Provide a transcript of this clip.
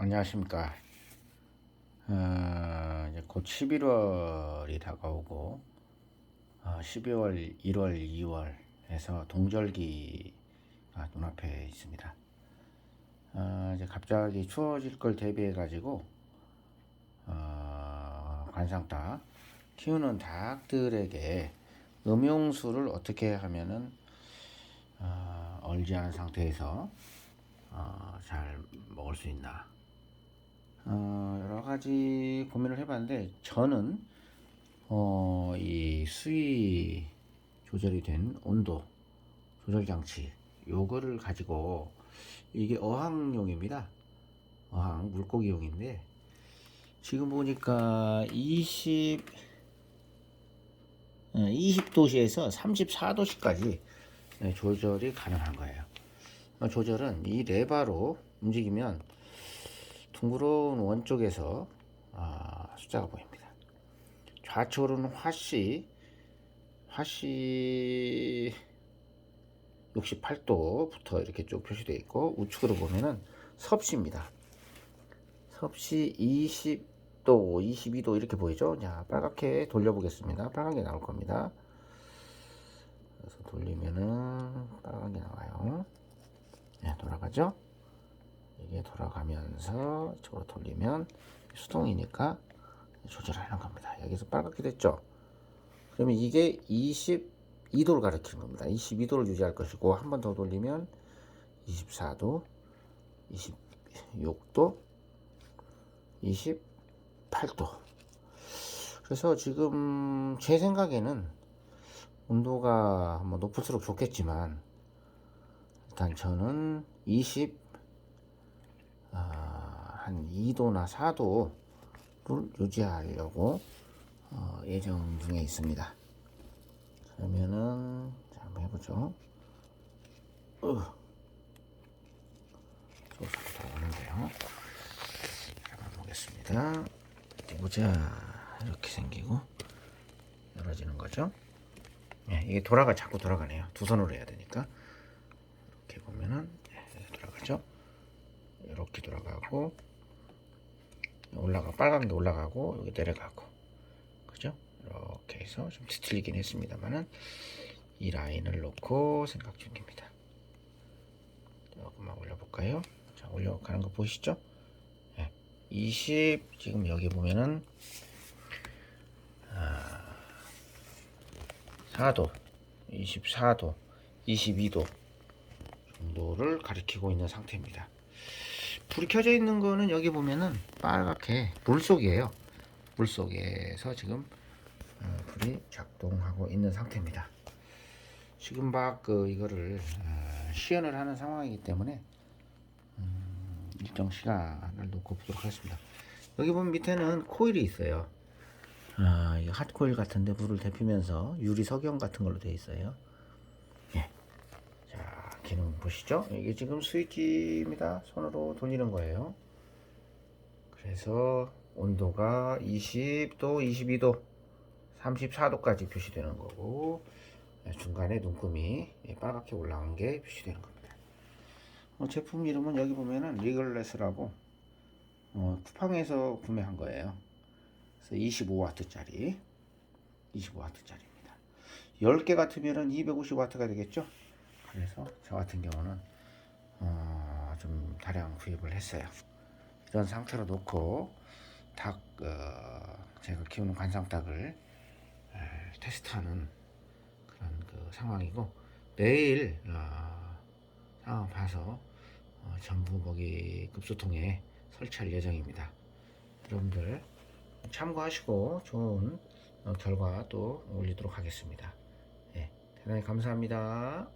안녕하십니까. 어, 이제 곧 11월이 다가오고, 어, 12월, 1월, 2월에서 동절기가 눈앞에 있습니다. 어, 이제 갑자기 추워질 걸 대비해 가지고, 어, 관상닭, 키우는 닭들에게 음용수를 어떻게 하면은, 어, 얼지한 상태에서, 어, 잘 먹을 수 있나. 어, 여러 가지 고민을 해봤는데 저는 어, 이 수위 조절이 된 온도 조절 장치 요거를 가지고 이게 어항용입니다. 어항 물고기용인데 지금 보니까 20 20도시에서 34도씨까지 조절이 가능한 거예요. 어, 조절은 이 레바로 움직이면 둥그러운 원 쪽에서 아, 숫자가 보입니다. 좌측으로는 화씨, 화씨 68도부터 이렇게 쭉 표시되어 있고 우측으로 보면은 섭씨입니다. 섭씨 20도, 22도 이렇게 보이죠? 자, 빨갛게 돌려보겠습니다. 빨간 게 나올 겁니다. 그래서 돌리면은 빨간 게 나와요. 네, 돌아가죠? 이게 돌아가면서 이쪽으로 돌리면 수동이니까 조절하는 겁니다. 여기서 빨갛게 됐죠? 그러면 이게 22도를 가리키는 겁니다. 22도를 유지할 것이고 한 번 더 돌리면 24도, 26도, 28도. 그래서 지금 제 생각에는 온도가 뭐 높을수록 좋겠지만 일단 저는 20, 아, 한 2도나 4도를 유지하려고 어, 예정 중에 있습니다. 그러면은 자, 한번 해보죠. 어. 저거 자꾸 들어가는데요. 한번 보겠습니다. 보자 이렇게 생기고 열어지는 거죠. 예, 이게 돌아가 자꾸 돌아가네요. 두 손으로 해야 되니까 이렇게 보면은 예, 돌아가죠. 이렇게 돌아가고 올라가 빨간 게 올라가고 여기 내려가고 그죠? 이렇게 해서 좀 뒤틀리긴 했습니다만은 이 라인을 놓고 생각 중입니다. 조금만 올려볼까요? 자 올려가는 거 보이시죠? 네. 20 지금 여기 보면은 아, 4도, 24도, 22도 정도를 가리키고 있는 상태입니다. 불이 켜져 있는 거는 여기 보면은 빨갛게 물 속이에요. 물 속에서 지금 어, 불이 작동하고 있는 상태입니다. 지금 막 그 이거를 어, 시연을 하는 상황이기 때문에 음, 일정 시간을 놓고 보도록 하겠습니다. 여기 보면 밑에는 코일이 있어요. 아, 이 핫코일 같은데 불을 데피면서 유리 석영 같은 걸로 되어 있어요. 예. 자, 기능 보시죠? 이게 지금 스위치입니다. 손으로 돌리는 거예요. 그래서 온도가 20도, 22도, 34도까지 표시되는 거고 중간에 눈금이 빨갛게 올라온 게 표시되는 겁니다. 어, 제품 이름은 여기 보면은 리글레스라고 어, 쿠팡에서 구매한 거예요. 그래서 25와트짜리 25와트짜리입니다. 10개 같으면은 250와트가 되겠죠? 그래서 저 같은 경우는 어, 좀 다량 구입을 했어요. 이런 상태로 놓고 닭 어, 제가 키우는 관상닭을 에, 테스트하는 그런 그 상황이고 내일 어, 상황 봐서 어, 전부 먹이 급수통에 설치할 예정입니다. 여러분들 참고하시고 좋은 어, 결과 또 올리도록 하겠습니다. 예, 대단히 감사합니다.